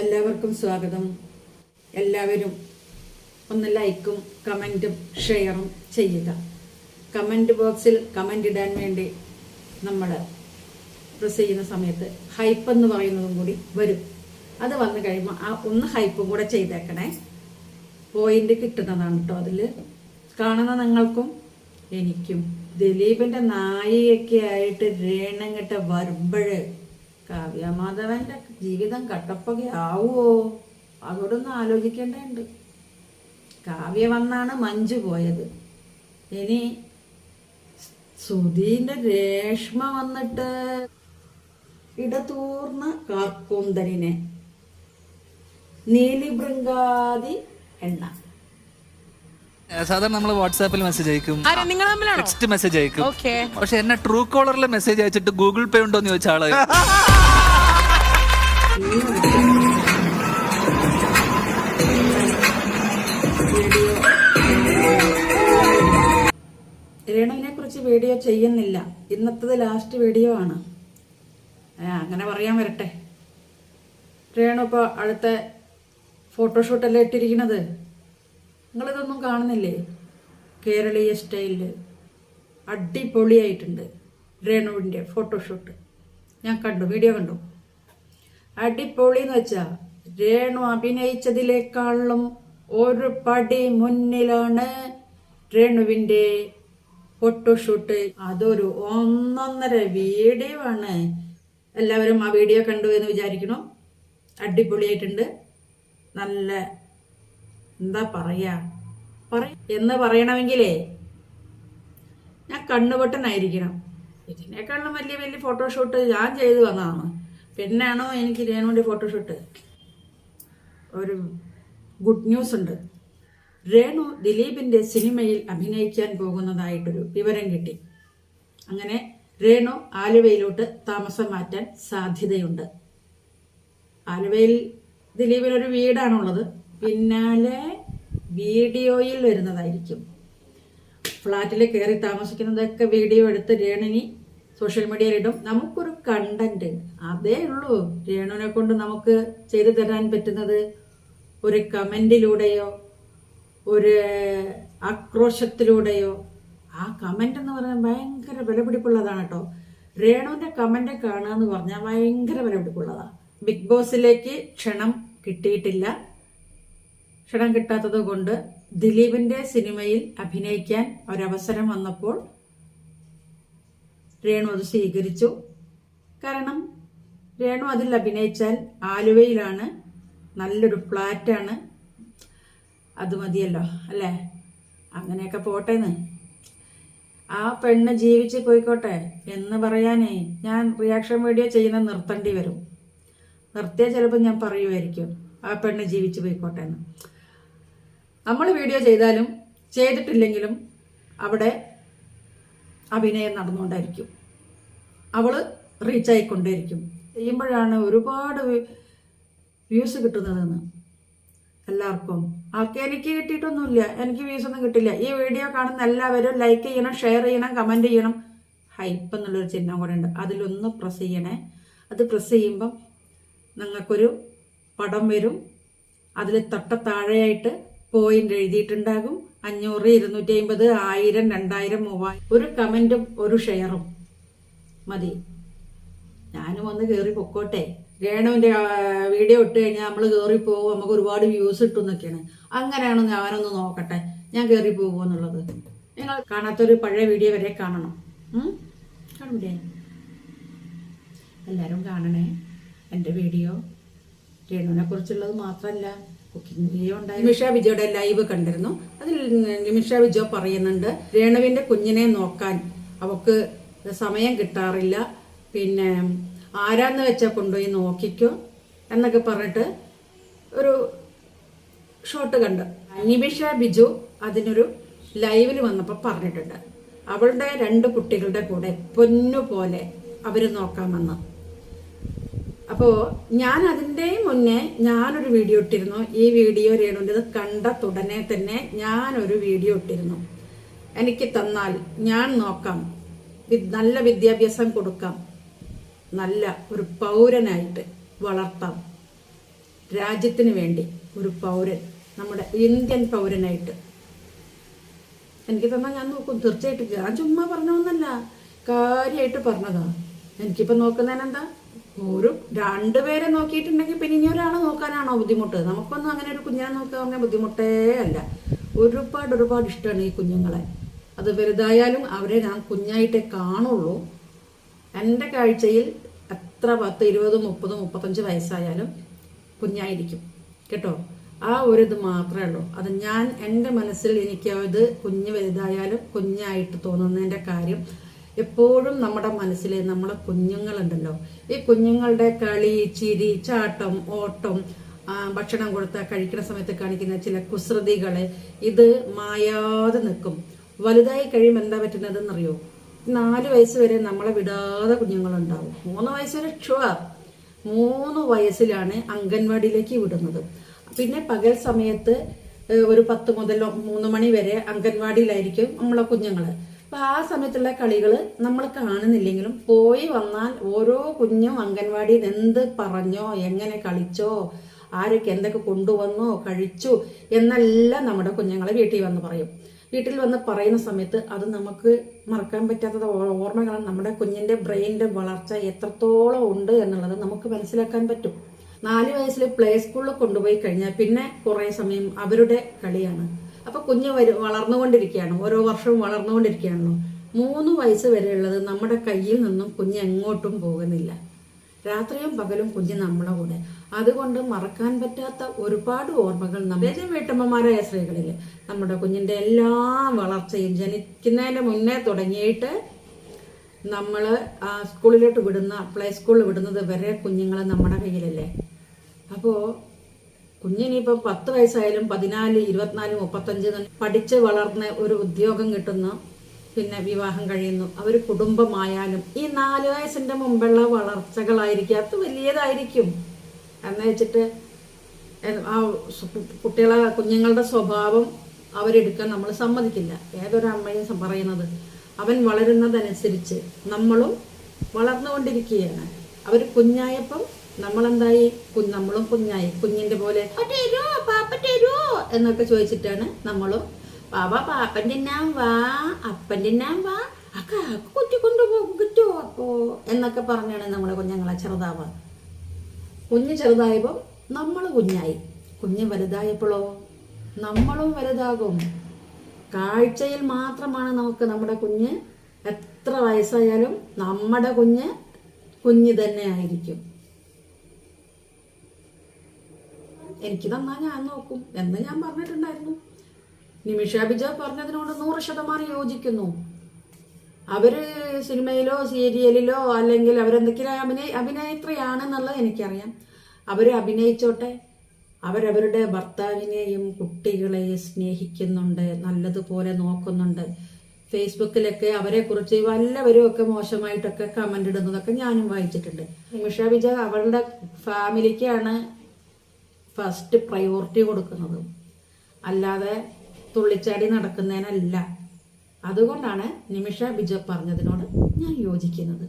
എല്ലാവർക്കും സ്വാഗതം. എല്ലാവരും ഒന്ന് ലൈക്കും കമന്റും ഷെയറും ചെയ്യുക. കമന്റ് ബോക്സിൽ കമന്റ് ഇടാൻ വേണ്ടി നമ്മൾ പ്രസ് ചെയ്യുന്ന സമയത്ത് ഹൈപ്പ് എന്ന് പറയുന്നതും കൂടി വരും. അത് വന്നു കഴിയുമ്പോൾ ആ ഒന്ന് ഹൈപ്പും കൂടെ ചെയ്തേക്കണേ. പോയിന്റ് കിട്ടുന്നതാണ് കേട്ടോ അതിൽ കാണുന്ന നിങ്ങൾക്കും എനിക്കും. ദിലീപിന്റെ നായികയൊക്കെ ആയിട്ട് രേണങ്ങിട്ട് വരുമ്പോഴ് കാവ്യമാധവന്റെ ജീവിതം കട്ടപ്പകയാവോ അതോടൊന്ന് ആലോചിക്കേണ്ടതുണ്ട്. കാവ്യ വന്നാണ് മഞ്ജു പോയത്. ഇനി സുധീന്റെ രേഷ്മ വന്നിട്ട് ഇടതൂർന്ന കാർക്കൂന്തലിനെ. നീലിബൃങ്കാതി എണ്ണ. സാധാരണ നമ്മൾ വാട്സാപ്പിൽ മെസ്സേജ് അയക്കും. ആരാ നിങ്ങൾ തമ്മിലാണോ? ടെക്സ്റ്റ് മെസ്സേജ് അയക്കും. ഓക്കേ. പക്ഷെ എന്നെ ട്രൂ കോളറിൽ മെസ്സേജ് അയച്ചിട്ട് ഗൂഗിൾ പേ ഉണ്ടോ എന്ന് ചോദിച്ച ആൾ. രേണുവിനെ കുറിച്ച് വീഡിയോ ചെയ്യുന്നില്ല. ഇന്നത്തെ ലാസ്റ്റ് വീഡിയോ ആണ്. ആ, അങ്ങനെ പറയാൻ വരട്ടെ. രേണു ഇപ്പോൾ അടുത്ത ഫോട്ടോഷൂട്ടല്ലേ ഇട്ടിരിക്കണത് നിങ്ങളിതൊന്നും കാണുന്നില്ലേ? കേരളീയ സ്റ്റൈലിൽ അടിപൊളിയായിട്ടുണ്ട് രേണുവിന്റെ ഫോട്ടോഷൂട്ട് ഞാൻ കണ്ടു വീഡിയോ കണ്ടു. അടിപൊളി എന്ന് വെച്ചാൽ രേണു അഭിനയിച്ചതിലേക്കാളും ഒരു പടി മുന്നിലാണ് രേണുവിന്റെ ഫോട്ടോഷൂട്ട് അതൊരു ഒന്നൊന്നര വീഡിയോ ആണ്. എല്ലാവരും ആ വീഡിയോ കണ്ടു എന്ന് വിചാരിക്കണം അടിപൊളിയായിട്ടുണ്ട്. നല്ല എന്താ പറയാ? പറ എന്ന് പറയണമെങ്കിലേ ഞാൻ കണ്ണുപൊട്ടനായിരിക്കണം. ഇതിനേക്കാളും വലിയ വലിയ ഫോട്ടോഷൂട്ട് ഞാൻ ചെയ്തു വന്നതാണ്. പിന്നാണോ എനിക്ക് രേണുവിന്റെ ഫോട്ടോഷൂട്ട് ഒരു ഗുഡ് ന്യൂസ് ഉണ്ട്. രേണു ദിലീപിന്റെ സിനിമയിൽ അഭിനയിക്കാൻ പോകുന്നതായിട്ടൊരു വിവരം കിട്ടി. അങ്ങനെ രേണു ആലുവയിലോട്ട് താമസം മാറ്റാൻ സാധ്യതയുണ്ട്. ആലുവയിൽ ദിലീപിനൊരു വീടാണുള്ളത്. പിന്നാലെ വീഡിയോയിൽ വരുന്നതായിരിക്കും. ഫ്ലാറ്റിൽ കയറി താമസിക്കുന്നതൊക്കെ വീഡിയോ എടുത്ത് രേണുനി സോഷ്യൽ മീഡിയയിൽ ഇടും. നമുക്കൊരു കണ്ടന്റ് അതേ ഉള്ളൂ. രേണുവിനെ കൊണ്ട് നമുക്ക് ചെയ്തു തരാൻ പറ്റുന്നത് ഒരു കമന്റിലൂടെയോ ഒരു ആക്രോശത്തിലൂടെയോ. ആ കമന്റ് എന്ന് പറഞ്ഞാൽ ഭയങ്കര വിലപിടിപ്പുള്ളതാണ് കേട്ടോ. രേണുവിന്റെ കമന്റ് കാണുക എന്ന് പറഞ്ഞാൽ ഭയങ്കര വിലപിടിപ്പുള്ളതാണ്. ബിഗ് ബോസിലേക്ക് ക്ഷണം കിട്ടിയിട്ടില്ല. ക്ഷണം കിട്ടാത്തത് കൊണ്ട് ദിലീപിന്റെ സിനിമയിൽ അഭിനയിക്കാൻ ഒരവസരം വന്നപ്പോൾ രേണു അത് സ്വീകരിച്ചു. കാരണം രേണു അതിൽ അഭിനയിച്ചാൽ ആലുവയിലാണ് നല്ലൊരു ഫ്ലാറ്റാണ്. അത് മതിയല്ലോ അല്ലേ? അങ്ങനെയൊക്കെ പോട്ടേന്ന്. ആ പെണ്ണ് ജീവിച്ച് പോയിക്കോട്ടെ എന്ന് പറയാനേ ഞാൻ റിയാക്ഷൻ വീഡിയോ ചെയ്യുന്ന നിർത്തേണ്ടി വരും. നിർത്തിയാൽ ചിലപ്പോൾ ഞാൻ പറയുമായിരിക്കും ആ പെണ്ണ് ജീവിച്ച് പോയിക്കോട്ടെ എന്ന്. നമ്മൾ വീഡിയോ ചെയ്താലും ചെയ്തിട്ടില്ലെങ്കിലും അവിടെ അഭിനയം നടന്നുകൊണ്ടായിരിക്കും. അവൾ റീച്ച് ആയിക്കൊണ്ടേയിരിക്കും. ചെയ്യുമ്പോഴാണ് ഒരുപാട് വ്യൂസ് കിട്ടുന്നതെന്ന് എല്ലാവർക്കും. ആൾക്ക് എനിക്ക് കിട്ടിയിട്ടൊന്നുമില്ല. എനിക്ക് വ്യൂസ് ഒന്നും കിട്ടില്ല. ഈ വീഡിയോ കാണുന്ന എല്ലാവരും ലൈക്ക് ചെയ്യണം ഷെയർ ചെയ്യണം കമന്റ് ചെയ്യണം. ഹൈപ്പ് എന്നുള്ളൊരു ചിഹ്നം കൂടെ ഉണ്ട്. അതിലൊന്ന് പ്രസ് ചെയ്യണേ. അത് പ്രസ് ചെയ്യുമ്പം നിങ്ങൾക്കൊരു പടം വരും. അതിൽ തൊട്ട താഴെയായിട്ട് പോയിന്റ് എഴുതിയിട്ടുണ്ടാകും. അഞ്ഞൂറ് ഇരുന്നൂറ്റി അമ്പത് ആയിരം രണ്ടായിരം മൂവായിരം. ഒരു കമന്റും ഒരു ഷെയറും. മതി. ഞാനും ഒന്ന് കയറി പൊക്കോട്ടെ. രേണുവിന്റെ വീഡിയോ ഇട്ട് കഴിഞ്ഞാൽ നമ്മൾ കയറി പോകും നമുക്ക് ഒരുപാട് വ്യൂസ് കിട്ടും അങ്ങനെയാണ് ഞാനൊന്ന് നോക്കട്ടെ. ഞാൻ കയറി പോകുമോ എന്നുള്ളത്. നിങ്ങൾ കാണാത്തൊരു പഴയ വീഡിയോ വരെ കാണണം. ഉം? കാണൂലേ? എല്ലാവരും കാണണേ. എന്റെ വീഡിയോ രേണുവിനെ കുറിച്ചുള്ളത് മാത്രമല്ല നിമിഷ വിജയുടെ ലൈവ് കണ്ടിരുന്നു. അതിൽ നിമിഷ വിജോ പറയുന്നുണ്ട് രേണുവിന്റെ കുഞ്ഞിനെ നോക്കാൻ അവക്ക് സമയം കിട്ടാറില്ല. പിന്നെ ആരാന്ന് വെച്ചാൽ കൊണ്ടുപോയി നോക്കിക്കോ എന്നൊക്കെ പറഞ്ഞിട്ട് ഒരു ഷോട്ട് കണ്ട്. നിമിഷ ബിജു അതിനൊരു ലൈവിൽ വന്നപ്പോൾ പറഞ്ഞിട്ടുണ്ട്. അവളുടെ രണ്ട് കുട്ടികളുടെ കൂടെ പൊന്നു പോലെ അവർ നോക്കാമെന്ന് അപ്പോൾ ഞാൻ അതിന്റെ മുന്നേ ഞാനൊരു വീഡിയോ ഇട്ടിരുന്നു. ഈ വീഡിയോ രേണുവിന്റെത് കണ്ട തുടനെ തന്നെ ഞാൻ ഒരു വീഡിയോ ഇട്ടിരുന്നു. എനിക്ക് തന്നാൽ ഞാൻ നോക്കാം. നല്ല വിദ്യാഭ്യാസം കൊടുക്കാം. നല്ല ഒരു പൗരനായിട്ട് വളർത്താം. രാജ്യത്തിന് വേണ്ടി ഒരു പൗരൻ നമ്മുടെ ഇന്ത്യൻ പൗരനായിട്ട്. എനിക്ക് തന്നാൽ ഞാൻ നോക്കും. തീർച്ചയായിട്ടും. ഞാൻ ചുമ്മാ പറഞ്ഞൊന്നല്ല കാര്യമായിട്ട് പറഞ്ഞതാ. എനിക്കിപ്പോൾ നോക്കുന്നതിനെന്താ? ഒരു രണ്ടുപേരെ നോക്കിയിട്ടുണ്ടെങ്കിൽ പിന്നെ ഇനി ഒരാളെ നോക്കാനാണോ ബുദ്ധിമുട്ട്? നമുക്കൊന്നും അങ്ങനെ ഒരു കുഞ്ഞിനെ നോക്കാൻ പറഞ്ഞാൽ ബുദ്ധിമുട്ടേ അല്ല. ഒരുപാട് ഒരുപാട് ഇഷ്ടമാണ് ഈ കുഞ്ഞുങ്ങളെ. അത് വലുതായാലും അവരെ ഞാൻ കുഞ്ഞായിട്ടേ കാണുള്ളൂ. എന്റെ കാഴ്ചയിൽ എത്ര പത്ത് ഇരുപത് മുപ്പത് മുപ്പത്തഞ്ച് വയസ്സായാലും കുഞ്ഞായിരിക്കും. കേട്ടോ? ആ ഒരു ഇത് മാത്രമേ ഉള്ളൂ. അത് ഞാൻ എന്റെ മനസ്സിൽ എനിക്ക് അത് കുഞ്ഞ് വലുതായാലും കുഞ്ഞായിട്ട് തോന്നുന്നതിന്റെ കാര്യം എപ്പോഴും നമ്മുടെ മനസ്സിൽ നമ്മളെ കുഞ്ഞുങ്ങളുണ്ടല്ലോ. ഈ കുഞ്ഞുങ്ങളുടെ കളി ചിരി ചാട്ടം ഓട്ടം ഭക്ഷണം കൊടുത്ത കഴിക്കുന്ന സമയത്ത് കാണിക്കുന്ന ചില കുസൃതികൾ ഇത് മായാതെ നിൽക്കും. വലുതായി കഴിയുമ്പോൾ എന്താ പറ്റുന്നതെന്നറിയോ? നാല് വയസ്സ് വരെ നമ്മളെ വിടാതെ കുഞ്ഞുങ്ങളുണ്ടാവും. മൂന്ന് വയസ്സ് വരെ ഷുവർ മൂന്ന് വയസ്സിലാണ് അംഗൻവാടിയിലേക്ക് വിടുന്നത്. പിന്നെ പകൽ സമയത്ത് ഒരു പത്ത് മുതൽ മൂന്ന് മണി വരെ അംഗൻവാടിയിലായിരിക്കും നമ്മളെ കുഞ്ഞുങ്ങൾ. അപ്പൊ ആ സമയത്തുള്ള കളികൾ നമ്മൾ കാണുന്നില്ലെങ്കിലും പോയി വന്നാൽ ഓരോ കുഞ്ഞും അംഗൻവാടിയിൽ എന്ത് പറഞ്ഞോ എങ്ങനെ കളിച്ചോ ആരൊക്കെ എന്തൊക്കെ കൊണ്ടുവന്നോ കഴിച്ചു എന്നെല്ലാം നമ്മുടെ കുഞ്ഞുങ്ങളെ വീട്ടിൽ വന്ന് പറയും. വീട്ടിൽ വന്ന് പറയുന്ന സമയത്ത് അത് നമുക്ക് മറക്കാൻ പറ്റാത്ത ഓർമ്മകളാണ്. നമ്മുടെ കുഞ്ഞിന്റെ ബ്രെയിനിന്റെ വളർച്ച എത്രത്തോളം ഉണ്ട് എന്നുള്ളത് നമുക്ക് മനസ്സിലാക്കാൻ പറ്റും. നാല് വയസ്സിൽ പ്ലേ സ്കൂളിൽ കൊണ്ടുപോയി കഴിഞ്ഞാൽ പിന്നെ കുറേ സമയം അവരുടെ കളിയാണ്. അപ്പൊ കുഞ്ഞ് വരും വളർന്നുകൊണ്ടിരിക്കുകയാണ്. ഓരോ വർഷവും വളർന്നുകൊണ്ടിരിക്കുകയാണല്ലോ മൂന്ന് വയസ്സ് വരെയുള്ളത് നമ്മുടെ കയ്യിൽ നിന്നും കുഞ്ഞ് എങ്ങോട്ടും പോകുന്നില്ല. രാത്രിയും പകലും കുഞ്ഞ് നമ്മുടെ കൂടെ. അതുകൊണ്ട് മറക്കാൻ പറ്റാത്ത ഒരുപാട് ഓർമ്മകൾ നമ്മുടെ വീട്ടമ്മമാരായ സ്ത്രീകളിൽ നമ്മുടെ കുഞ്ഞിന്റെ എല്ലാ വളർച്ചയും ജനിക്കുന്നതിന് മുന്നേ തുടങ്ങിയിട്ട് നമ്മൾ സ്കൂളിലോട്ട് വിടുന്ന പ്ലേ സ്കൂളിൽ വിടുന്നത് വരെ കുഞ്ഞുങ്ങൾ നമ്മുടെ കയ്യിലല്ലേ? അപ്പോൾ കുഞ്ഞിനിപ്പം പത്ത് വയസ്സായാലും പതിനാല് ഇരുപത്തിനാല് മുപ്പത്തഞ്ച് പഠിച്ച് വളർന്ന് ഒരു ഉദ്യോഗം കിട്ടുന്നു. പിന്നെ വിവാഹം കഴിയുന്നു. അവർ കുടുംബമായാലും ഈ നാല് വയസ്സിന്റെ മുമ്പുള്ള വളർച്ചകളായിരിക്കും. അത് വലിയതായിരിക്കും. എന്ന് വെച്ചിട്ട് ആ കുട്ടികളെ കുഞ്ഞുങ്ങളുടെ സ്വഭാവം അവരെടുക്കാൻ നമ്മൾ സമ്മതിക്കില്ല. ഏതൊരു അമ്മയും പറയുന്നത് അവൻ വളരുന്നതനുസരിച്ച് നമ്മളും വളർന്നുകൊണ്ടിരിക്കുകയാണ്. അവർ കുഞ്ഞായപ്പം നമ്മളെന്തായി? നമ്മളും കുഞ്ഞായി. കുഞ്ഞിന്റെ പോലെ തരോ പാപ്പ തരോ എന്നൊക്കെ ചോദിച്ചിട്ടാണ് നമ്മളും പാവ പാപ്പന്റെ നാം വാ അപ്പന്റെ നാം വാ അക്ക കുറ്റി അപ്പോ എന്നൊക്കെ പറഞ്ഞാണ് നമ്മളെ കുഞ്ഞുങ്ങളെ ചെറുതാവുക കുഞ്ഞ് ചെറുതായപ്പോൾ നമ്മൾ കുഞ്ഞായി. കുഞ്ഞ് വലുതായപ്പോഴോ? നമ്മളും വലുതാകും. കാഴ്ചയിൽ മാത്രമാണ് നമുക്ക് നമ്മുടെ കുഞ്ഞ്. എത്ര വയസ്സായാലും നമ്മുടെ കുഞ്ഞ് കുഞ്ഞ് തന്നെ ആയിരിക്കും. എനിക്ക് തന്നാ ഞാൻ നോക്കും? എന്ന് ഞാൻ പറഞ്ഞിട്ടുണ്ടായിരുന്നു. നിമിഷ ബിജ പറഞ്ഞതിനോട് നൂറ് ശതമാനം യോജിക്കുന്നു. അവർ സിനിമയിലോ സീരിയലിലോ അല്ലെങ്കിൽ അവരെന്തെങ്കിലും അഭിനയ അഭിനേത്രിയാണെന്നുള്ളത് എനിക്കറിയാം. അവർ അഭിനയിച്ചോട്ടെ. അവരവരുടെ ഭർത്താവിനെയും കുട്ടികളെയും സ്നേഹിക്കുന്നുണ്ട് നല്ലതുപോലെ നോക്കുന്നുണ്ട്. ഫേസ്ബുക്കിലൊക്കെ അവരെ കുറിച്ച് വല്ലവരും ഒക്കെ മോശമായിട്ടൊക്കെ കമന്റ് ഇടുന്നതൊക്കെ ഞാനും വായിച്ചിട്ടുണ്ട്. നിമിഷ വിജ അവളുടെ ഫാമിലിക്കാണ് ഫസ്റ്റ് പ്രയോറിറ്റി കൊടുക്കുന്നത്. അല്ലാതെ തുള്ളിച്ചാടി നടക്കുന്നതിനല്ല. അതുകൊണ്ടാണ് നിമിഷ ബിജോ പറഞ്ഞതിനോട് ഞാൻ യോജിക്കുന്നത്.